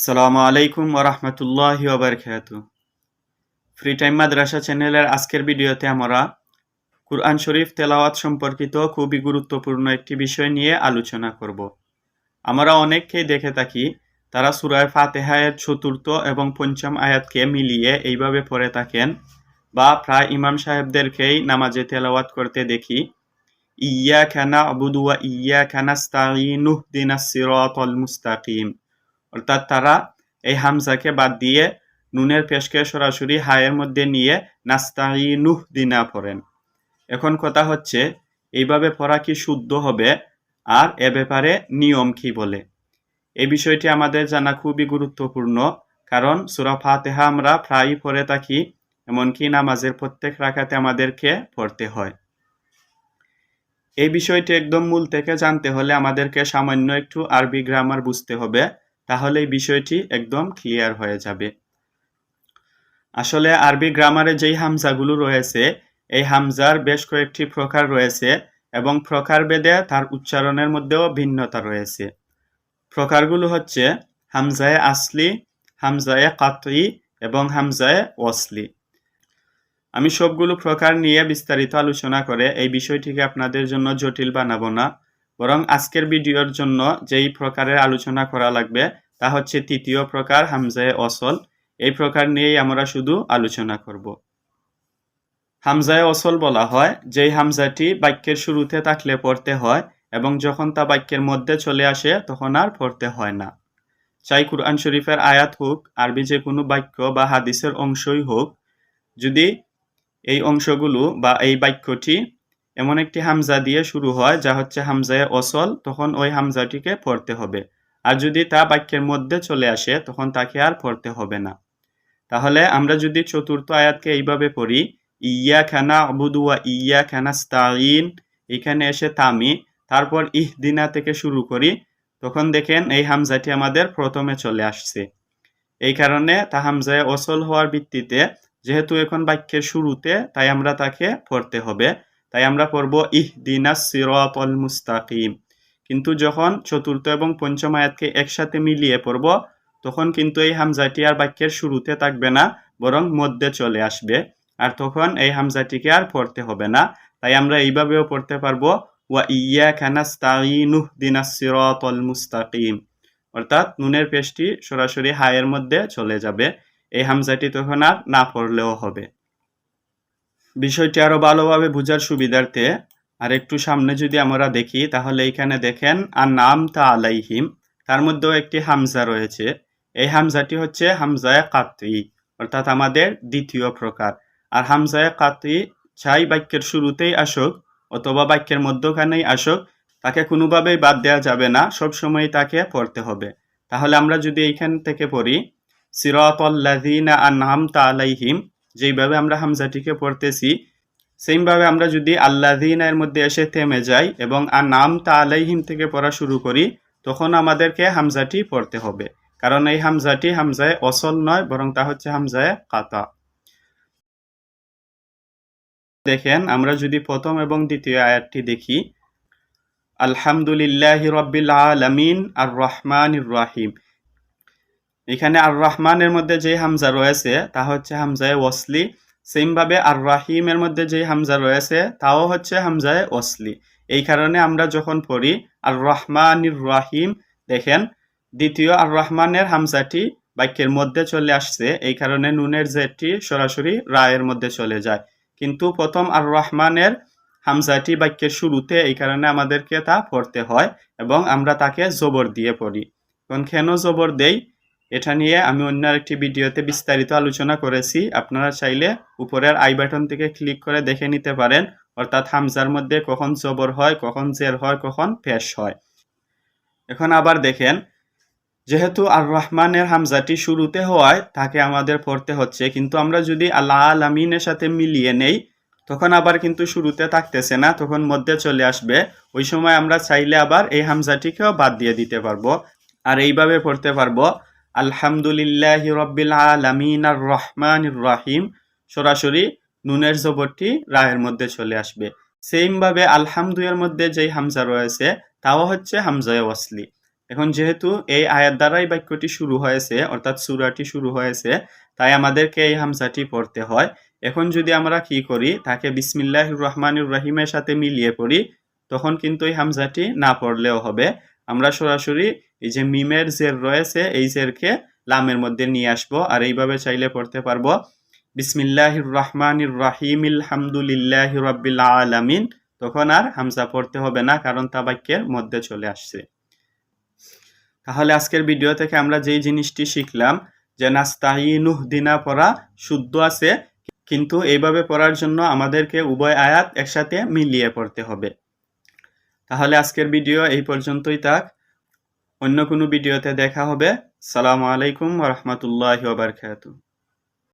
সালামু আলাইকুম ওরহমতুল্লাহি ওবরকাত ফ্রি টাইম মাদ্রাসা চ্যানেলের আজকের ভিডিওতে আমরা কুরআন শরীফ তেলাওয়াত সম্পর্কিত খুবই গুরুত্বপূর্ণ একটি বিষয় নিয়ে আলোচনা করব। আমরা অনেককেই দেখে থাকি, তারা সুরায় ফাতেহায়ের চতুর্থ এবং পঞ্চম আয়াতকে মিলিয়ে এইভাবে পড়ে থাকেন বা প্রায় ইমাম সাহেবদেরকেই নামাজে তেলাওয়াত করতে দেখি। ইয়া খানা আবুদুয়া ইয়া খানা স্তাইনুহ দিনাস সিরাতাল মুস্তাকিম। অর্থাৎ তারা এই হামজাকে বাদ দিয়ে নুনের পেশকে সরাসরি হায়ের মধ্যে নিয়ে নাস্তাই নুহ দিনা পড়েন। এখন কথা হচ্ছে, এইভাবে পড়া কি শুদ্ধ হবে? আর এ ব্যাপারে নিয়ম কি বলে? এই বিষয়টি আমাদের জানা খুবই গুরুত্বপূর্ণ, কারণ সুরা ফাতেহা আমরা প্রায়ই পড়ে থাকি, এমনকি নামাজের প্রত্যেক রাখাতে আমাদেরকে পড়তে হয়। এই বিষয়টি একদম মূল থেকে জানতে হলে আমাদেরকে সামান্য একটু আরবি গ্রামার বুঝতে হবে। তাহলে বিষয়টি একদম ক্লিয়ার হয়ে যাবে। আসলে আরবি গ্রামারে যেই হামজাগুলো রয়েছে, এই হামজার বেশ কয়েকটি প্রকার রয়েছে এবং প্রকারভেদে তার উচ্চারণের মধ্যেও ভিন্নতা রয়েছে। প্রকারগুলো হচ্ছে হামজায়ে আসলি, হামজায়ে কাতই এবং হামজায়ে অসলি আমি সবগুলো প্রকার নিয়ে বিস্তারিত আলোচনা করে এই বিষয়টিকে আপনাদের জন্য জটিল বানাবো না। বরং আজকের ভিডিওর জন্য যেই প্রকারের আলোচনা করা লাগবে, তা হচ্ছে তৃতীয় প্রকার হামজায়ে অসল। এই প্রকার নিয়েই আমরা শুধু আলোচনা করব। হামজায়ে অসল বলা হয়, যেই হামজাটি বাক্যের শুরুতে থাকলে পড়তে হয় এবং যখন তা বাক্যের মধ্যে চলে আসে, তখন আর পড়তে হয় না। চাই কুরআন শরীফের আয়াত হোক, আরবি যে কোনো বাক্য বা হাদিসের অংশই হোক, যদি এই অংশগুলো বা এই বাক্যটি এমন একটি হামজা দিয়ে শুরু হয়, যা হচ্ছে হামজায় অসল, তখন ওই হামজাটিকে পড়তে হবে। আর যদি তা বাক্যের মধ্যে চলে আসে, তখন তাকে আর পড়তে হবে না। তাহলে আমরা যদি চতুর্থ আয়াতকে এইভাবে পড়ি ইয়া খানা আবুদুয়া ইয়া খানা স্তাইন এখানে এসে তামি, তারপর ইহদিনা থেকে শুরু করি, তখন দেখেন এই হামজাটি আমাদের প্রথমে চলে আসছে। এই কারণে তা হামজায় অসল হওয়ার ভিত্তিতে, যেহেতু এখন বাক্যের শুরুতে, তাই আমরা তাকে পড়তে হবে। তাই আমরা পড়ব ইহ দিনাস সিরাতল মুস্তাকিম। কিন্তু যখন চতুর্থ এবং পঞ্চম আয়াতকে একসাথে মিলিয়ে পড়ব, তখন কিন্তু এই হামজাটি আর বাক্যের শুরুতে থাকবে না, বরং মধ্যে চলে আসবে। আর তখন এই হামজাটিকে আর পড়তে হবে না। তাই আমরা এইভাবেও পড়তে পারব, ওয়া ইয়া খানাস্তাইনুহ দিনাস সিরাতল মুস্তাকিম। অর্থাৎ নুনের পেশটি সরাসরি হায়ের মধ্যে চলে যাবে। এই হামজাটি তখন আর না পড়লেও হবে। বিষয়টি আরও ভালোভাবে বোঝার সুবিধার্থে আর একটু সামনে যদি আমরা দেখি, তাহলে এখানে দেখেন আর নাম তা আলাইহিম তার মধ্যেও একটি হামজা রয়েছে। এই হামজাটি হচ্ছে হামজায় কাতি অর্থাৎ আমাদের দ্বিতীয় প্রকার। আর হামজায় কাতি চাই বাক্যের শুরুতেই আসুক অথবা বাক্যের মধ্যখানেই আসুক, তাকে কোনোভাবেই বাদ দেওয়া যাবে না সব সময় তাকে পড়তে হবে। তাহলে আমরা যদি এইখান থেকে পড়ি, সিরাতাল্লাযীনা আনহামতা আলাইহিম যেইভাবে আমরা হামজাটিকে পড়তেছি, সেইভাবে আমরা যদি আল্লাযীনা এর মধ্যে এসে থেমে যাই এবং আর নাম তা আলাইহিম থেকে পড়া শুরু করি, তখন আমাদেরকে হামজাটি পড়তে হবে। কারণ এই হামজাটি হামজায় অসল নয়, বরং তা হচ্ছে হামজায় কাতা। দেখেন, আমরা যদি প্রথম এবং দ্বিতীয় আয়াতটি দেখি, আলহামদুলিল্লাহ রব্বিল আলামিন আর রহমান রাহিম। এখানে আর রহমানের মধ্যে যে হামজা রয়েছে, তা হচ্ছে হামজায় ওসলি সেমভাবে আর রাহিমের মধ্যে যে হামজা রয়েছে, তাও হচ্ছে হামজায় ওসলি এই কারণে আমরা যখন পড়ি আর রহমানির রাহিম দেখেন দ্বিতীয় আর রহমানের হামজাটি বাক্যের মধ্যে চলে আসছে। এই কারণে নুনের জেটটি সরাসরি রায়ের মধ্যে চলে যায়। কিন্তু প্রথম আর রহমানের হামজাটি বাক্যের শুরুতে এই কারণে আমাদেরকে তা পড়তে হয় এবং আমরা তাকে জবর দিয়ে পড়ি। এখন কেন জবর দেই? এটা নিয়ে আমি অন্য একটি ভিডিওতে বিস্তারিত আলোচনা করেছি। আপনারা চাইলে উপরের আই বাটন থেকে ক্লিক করে দেখে নিতে পারেন। অর্থাৎ হামজার মধ্যে কখন জবর হয়, কখন জের হয়, কখন পেশ হয়। এখন আবার দেখেন, যেহেতু আর রহমানের হামজাটি শুরুতে হওয়ায় তাকে আমাদের পড়তে হচ্ছে। কিন্তু আমরা যদি আল্লাহ আলামিনের সাথে মিলিয়ে নেই, তখন আবার কিন্তু শুরুতে থাকতেছে না, তখন মধ্যে চলে আসবে। ওই সময় আমরা চাইলে আবার এই হামজাটিকেও বাদ দিয়ে দিতে পারব। আর এইভাবে পড়তে পারব। আলহামদুলিল্লাহ রব্বিল আলামিন আর রহমান রাহিম। সরাসরি নুনের জবরটি রায়ের মধ্যে চলে আসবে। সেমভাবে আলহামদুয়ের মধ্যে যেই হামজা রয়েছে, তাও হচ্ছে হামজায় ওয়াসলি। এখন যেহেতু এই আয়াত দ্বারাই বাক্যটি শুরু হয়েছে, অর্থাৎ সুরাটি শুরু হয়েছে, তাই আমাদেরকে এই হামজাটি পড়তে হয়। এখন যদি আমরা কি করি, তাকে বিসমিল্লাহ রহমানুর রহিমের সাথে মিলিয়ে পড়ি, তখন কিন্তু এই হামজাটি না পড়লেও হবে। আমরা সরাসরি এই যে মিমের জের রয়েছে, এই জেরকে লামের মধ্যে নিয়ে আসব। আর এইভাবে চাইলে পড়তে পারব বিসমিল্লাহির রহমানির রাহিম আলহামদুলিল্লাহ রাব্বিল আলামিন। তখন আর হামজা পড়তে হবে না, কারণ তা বাক্যের মধ্যে চলে আসছে। তাহলে আজকের ভিডিও থেকে আমরা যেই জিনিসটি শিখলাম, যে নাস্তাইনুহ দিনা পড়া শুদ্ধ আছে, কিন্তু এইভাবে পড়ার জন্য আমাদেরকে উভয় আয়াত একসাথে মিলিয়ে পড়তে হবে। তাহলে আজকের ভিডিও এই পর্যন্তই থাক। অন্য কোনো ভিডিওতে দেখা হবে। সালামু আলাইকুম রহমতুল্লাহ বারকাতুহ।